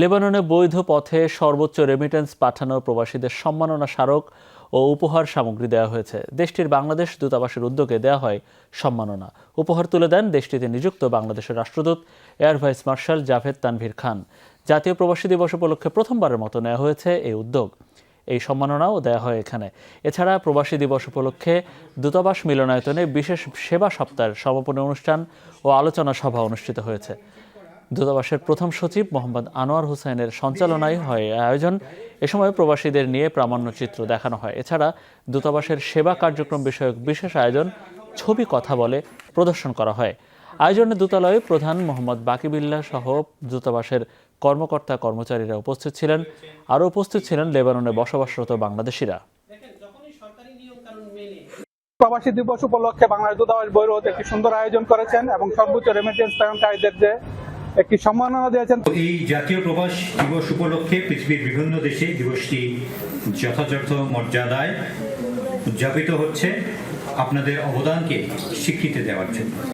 লেবাননে বৈধ পথে সর্বোচ্চ রেমিটেন্স পাঠানো প্রবাসীদের সম্মাননা স্মারক ও উপহার সামগ্রী দেওয়া হয়েছে। দেশটির বাংলাদেশ দূতাবাসের উদ্যোগে দেওয়া হয় সম্মাননা। উপহার তুলে দেন দেশটিতে নিযুক্ত বাংলাদেশের রাষ্ট্রদূত, air vice marshal Javed Tanvir Khan. জাতীয় প্রবাসী দিবস উপলক্ষে প্রথমবারের মতো নেওয়া হয়েছে এই উদ্যোগ। এই সম্মাননাও দেওয়া হয় এখানে। এছাড়া প্রবাসী দিবস উপলক্ষে দূতাবাস মিলনায়তনে বিশেষ সেবা সপ্তাহের সমাপনী অনুষ্ঠান ও আলোচনা সভা অনুষ্ঠিত হয়েছে। দূতাবাসের প্রথম সচিব মোহাম্মদ আনোয়ার হোসেনের সঞ্চালনায় হয় আয়োজন। এ সময় প্রবাসীদের নিয়ে প্রামাণ্যচিত্র দেখানো হয়। এছাড়া দূতাবাসের সেবা কার্যক্রম বিষয়ক বিশেষ আয়োজন, ছবি কথা বলে প্রদর্শন করা হয়। আয়োজনে দূতালয়ে প্রধান মোহাম্মদ বাকিবিল্লাহ সহ দূতাবাসের কর্মকর্তা কর্মচারীরা উপস্থিত ছিলেন। আরও উপস্থিত ছিলেন লেবাননে বসবাসরত বাংলাদেশিরা। প্রবাসী দিবস উপলক্ষে বাংলাদেশ দূতাবাস বৈরোধ একটি সুন্দর আয়োজন করেছেন এবং সর্বোচ্চ রেমিটেন্স প্রেরণকারীদের যে একটি সম্মাননা দিয়েছেন। এই জাতীয় প্রবাস দিবস উপলক্ষে পৃথিবীর বিভিন্ন দেশে দিবসটি যথাযথ মর্যাদায় উদযাপিত হচ্ছে। আপনাদের অবদানকে স্বীকৃতি দেওয়ার জন্য।